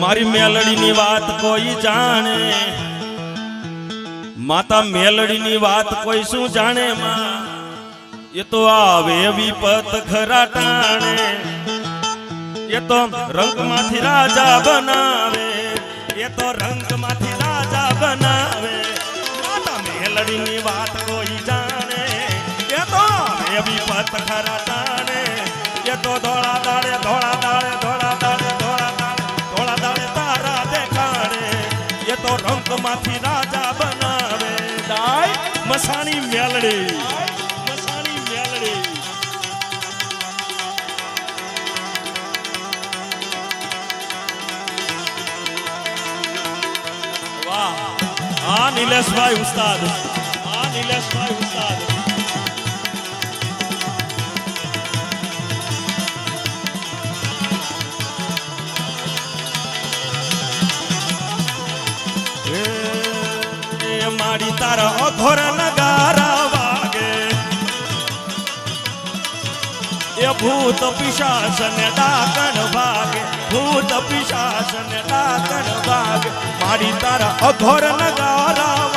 મારી મેલડીની વાત કોઈ જાણે માતા મેલડીની વાત કોઈ શું જાણે માં એ તો આવે વિપત ખરા ટાણે એ તો રંગમાંથી રાજા બનાવે એ તો રંગમાંથી રાજા બનાવે માતા મેલડીની વાત કોઈ જાણે એ તો આવે વિપત ખરા ટાણે એ તો ધોળા દાડે ધોળા દાડે તો માંથી રાજા બનાવે. દાય મસાણી મેલડી. મસાણી મેલડી. વાહ. હા નિલેશભાઈ ઉસ્તાદ. હા નિલેશભાઈ ઉસ્તાદ. મારી તારા અઘોર નગારા વાગે એ ભૂત પિશાચન ડાકણ વાગે ભૂત પિશાચન ડાકણ વાગે મારી તારા અઘોર નગારા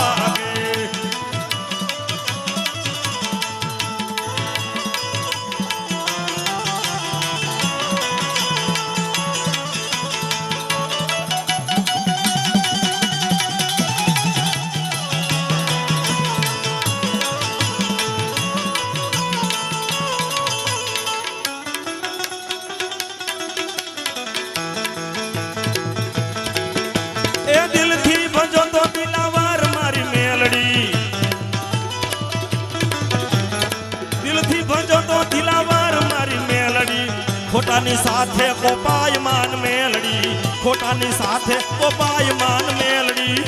ખોટાની સાથે કોપાયમાન મેલડી, ખોટાની સાથે કોપાયમાન મેલડી.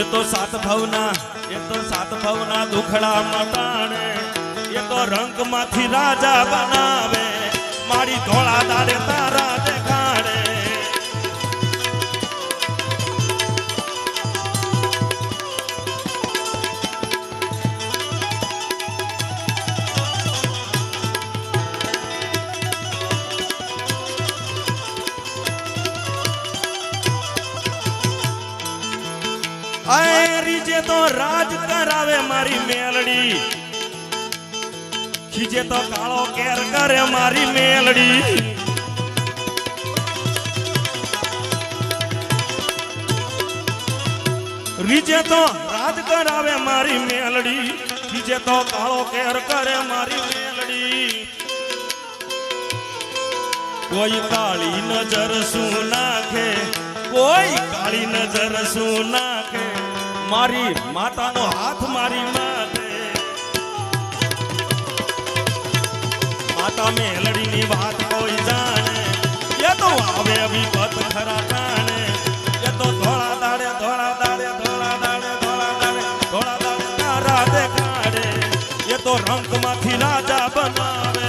એ તો સાત ભાવના, એ તો સાત ભાવના દુખડા મટાણે એ તો રંગમાંથી રાજા બનાવે, મારી ધોળા દાડે તારા આય રીજે તો રાજ કરાવે મારી મેલડી ખીજે તો કાળો કેર કરે મારી મેલડી રીજે તો રાજ કરાવે મારી મેલડી ખીજે તો કાળો કેર કરે મારી મેલડી કોઈ કાળી નજર શું નાખે કોઈ કાળી નજર શું નાખે? મારી માતાનો હાથ મારી માથે માતા મેલડીની વાત કોઈ જાણે. એ તો આવે વિપત ખરા તાણે એ તો ધોળા દાડે ધોળા દાડે ધોળા દાડે ધોળા દાડે ધોળા દાડે તારા દેખાડે. એ તો રંગમાંથી રાજા બનાવે.